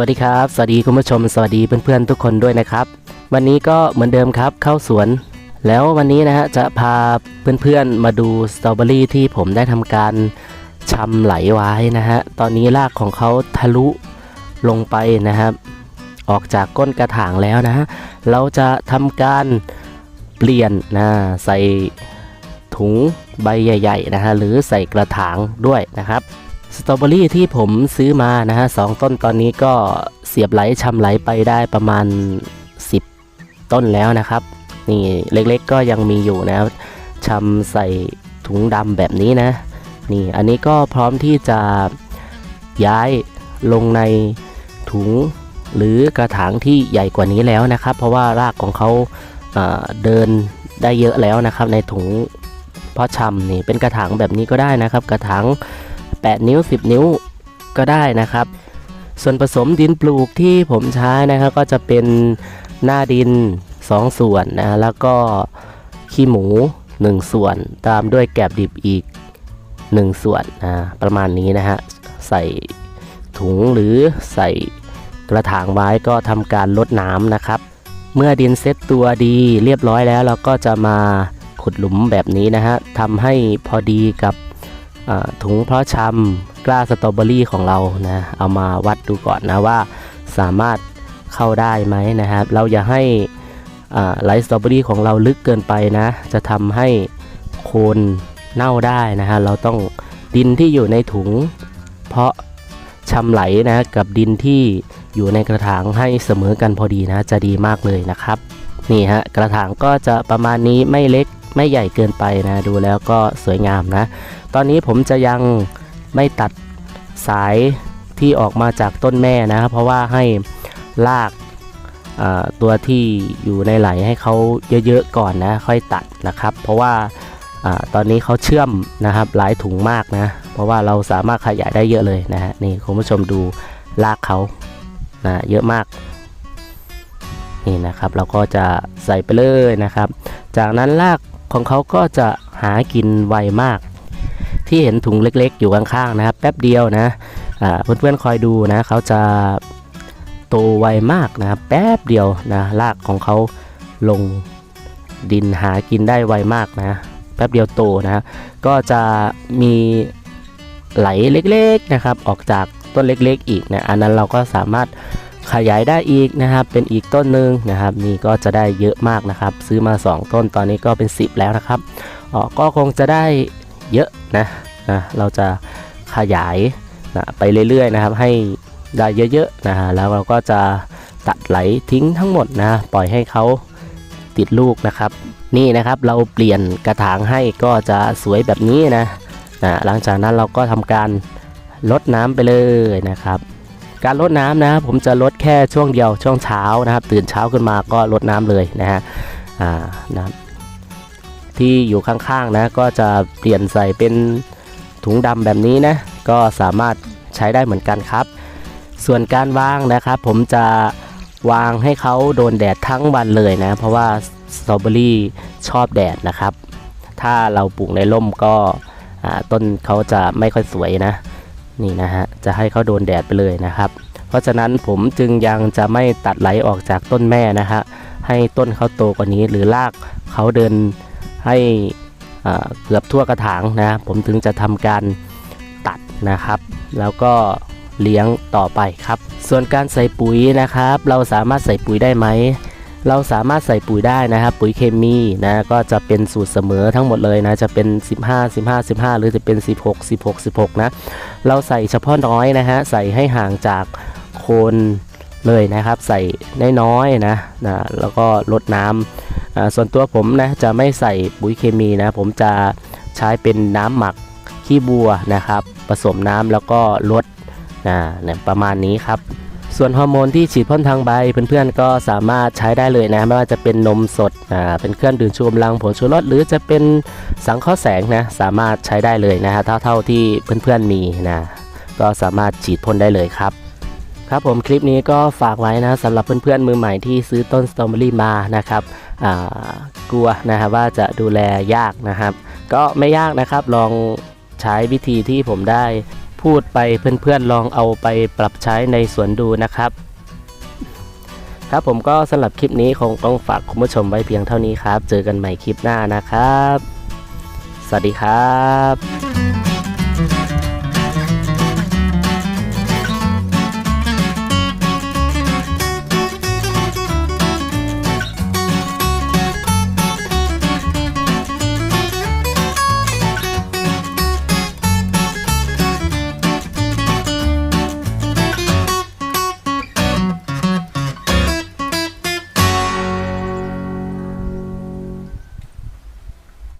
วัสดีครับ สวัสดีคุณผู้ชม สวัสดีเพื่อนๆทุกคนด้วยนะครับ วันนี้ก็เหมือนเดิมครับเข้าสวน แล้ววันนี้นะฮะจะพาเพื่อนๆมาดูสตรอเบอรี่ที่ผมได้ทำการชำไหลไว้นะฮะตอนนี้รากของเขาทะลุลงไปนะครับ ออกจากก้นกระถางแล้วนะฮะเราจะทำการเปลี่ยนนะใส่ถุงใบใหญ่ๆนะฮะหรือใส่กระถางด้วยนะครับ สตรอเบอรี่ที่ผมซื้อมานะฮะสองต้นตอนนี้ก็เสียบไหลชำไหลไปได้ประมาณ 10 ต้นแล้วนะครับ นี่เล็กๆก็ยังมีอยู่นะครับชำใส่ถุงดำแบบนี้นะ นี่อันนี้ก็พร้อมที่จะย้ายลงในถุงหรือกระถางที่ใหญ่กว่านี้แล้วนะครับ เพราะว่ารากของเขาเอ่อเดินได้เยอะแล้วนะครับ ในถุงเพาะชำนี่เป็นกระถางแบบนี้ก็ได้นะครับ กระถาง 8 นิ้ว 10 นิ้วก็ได้นะครับ ส่วนผสมดินปลูกที่ผมใช้นะครับก็จะเป็นหน้าดิน 2 ส่วนนะแล้วก็ขี้หมู 1 ส่วน ตามด้วยแกบดิบอีก 1 ส่วนนะประมาณนี้นะฮะใส่ถุงหรือใส่กระถางไว้ก็ทำการลดน้ำนะครับ เมื่อดินเซ็ตตัวดีเรียบร้อยแล้วเราก็จะมาขุดหลุมแบบนี้นะฮะทำให้พอดีกับ ถุงเพาะชำกล้าสตรอเบอรี่ของเรานะเอามาวัดดูก่อนนะว่าสามารถเข้าได้ไหมนะครับ เราอย่าให้อ่าไหลสตรอเบอรี่ของเราลึกเกินไปนะ จะทำให้โคนเน่าได้นะฮะเราต้องดินที่อยู่ในถุง เพาะชำไหลนะกับดินที่อยู่ในกระถางให้เสมอกันพอดีนะ จะดีมากเลยนะครับ นี่ฮะกระถางก็จะประมาณนี้ไม่เล็ก ไม่ใหญ่เกินไปนะดูแล้วก็สวยงามนะ ตอนนี้ผมจะยังไม่ตัดสายที่ออกมาจากต้นแม่นะครับเพราะว่าให้ลากตัวที่อยู่ในไหลให้เขาเยอะๆก่อนนะ ค่อยตัดนะครับ เพราะว่าอตอนนี้เขาเชื่อมนะครับหลายถุงมากนะ เพราะว่าเราสามารถขยายได้เยอะเลยนะฮะนี่คุณผู้ชมดูลากเขานะเยอะมากนี่นะครับ เราก็จะใส่ไปเลยนะครับ จากนั้นราก ของเขาก็จะหากินไวมาก ที่เห็นถุงเล็กๆ อยู่ข้างๆนะครับ แป๊บเดียวนะอ่าเพื่อนๆคอยดูนะเขาจะโตไวมากนะครับแป๊บเดียวนะรากของเขาลงดินหากินได้ไวมากนะแป๊บเดียวโตนะก็จะมีไหลเล็กๆนะครับ ออกจากต้นเล็กๆ อีกนะอันนั้นเราก็สามารถ ขยายได้อีกนะครับ เป็นอีกต้นหนึ่งนะครับ นี่ก็จะได้เยอะมากนะครับ ซื้อมา 2 ต้นตอนนี้ก็เป็น 10 แล้วนะครับออก็คงจะได้เยอะนะนะเราจะขยายนะไปเรื่อยๆนะครับ ให้ได้เยอะๆนะฮะแล้วเราก็จะตัดไหลทิ้งทั้งหมดนะ ปล่อยให้เขาติดลูกนะครับ นี่นะครับเราเปลี่ยนกระถางให้ก็จะสวยแบบนี้นะนะหลังจากนั้นเราก็ทำการลดน้ำไปเลยนะครับ การลดน้ำนะผมจะลดแค่ช่วงเดียวช่วงเช้านะครับ ตื่นเช้าขึ้นมาก็ลดน้ำเลยนะฮะอ่านะที่อยู่ข้างๆนะก็จะเปลี่ยนใส่เป็นถุงดำแบบนี้นะก็สามารถใช้ได้เหมือนกันครับ ส่วนการวางนะครับผมจะวางให้เขาโดนแดดทั้งวันเลยนะ เพราะว่าสตรอเบอรี่ชอบแดดนะครับ ถ้าเราปลูกในร่มก็ต้นเขาจะไม่ค่อยสวยนะ นี่นะฮะจะให้เขาโดนแดดไปเลยนะครับ เพราะฉะนั้นผมจึงยังจะไม่ตัดไหลออกจากต้นแม่นะฮะให้ต้นเขาโตกว่านี้หรือรากเขาเดินให้อ่าเกือบทั่วกระถางนะผมถึงจะทำการตัดนะครับ แล้วก็เลี้ยงต่อไปครับ ส่วนการใส่ปุ๋ยนะครับ เราสามารถใส่ปุ๋ยได้ไหม เราสามารถใส่ปุ๋ยได้นะครับ ปุ๋ยเคมีนะก็จะเป็นสูตรเสมอทั้งหมดเลยนะจะเป็น 15 15 15 หรือจะเป็น 16 16 16 นะ เราใส่เฉพาะน้อยนะฮะใส่ให้ห่างจากโคนเลยนะครับใส่น้อยๆนะนะ แล้วก็ลดน้ำส่วนตัวผมนะจะไม่ใส่ปุ๋ยเคมีนะ ผมจะใช้เป็นน้ำหมักขี้บัวนะครับ ผสมน้ำแล้วก็ลดนะประมาณนี้ครับ ส่วนฮอร์โมนที่ฉีดพ่นทางใบเพื่อนๆก็สามารถใช้ได้เลยนะไม่ว่าจะเป็นนมสดอ่าเป็นเครื่องดื่มชูกำลังผงชูรสหรือจะเป็นสังเคราะห์แสงนะสามารถใช้ได้เลยนะฮะเท่าเท่าที่เพื่อนๆมีนะก็สามารถฉีดพ่นได้เลยครับครับผมคลิปนี้ก็ฝากไว้นะสำหรับเพื่อนๆมือใหม่ที่ซื้อต้นสตรอเบอรี่มานะครับอ่ากลัวนะครับว่าจะดูแลยากนะครับ ก็ไม่ยากนะครับลองใช้วิธีที่ผมได้ พูดไปเพื่อนๆลองเอาไปปรับใช้ในสวนดูนะครับ ครับผมก็สำหรับคลิปนี้คงต้องฝากคุณผู้ชมไว้เพียงเท่านี้ครับ เจอกันใหม่คลิปหน้านะครับ สวัสดีครับ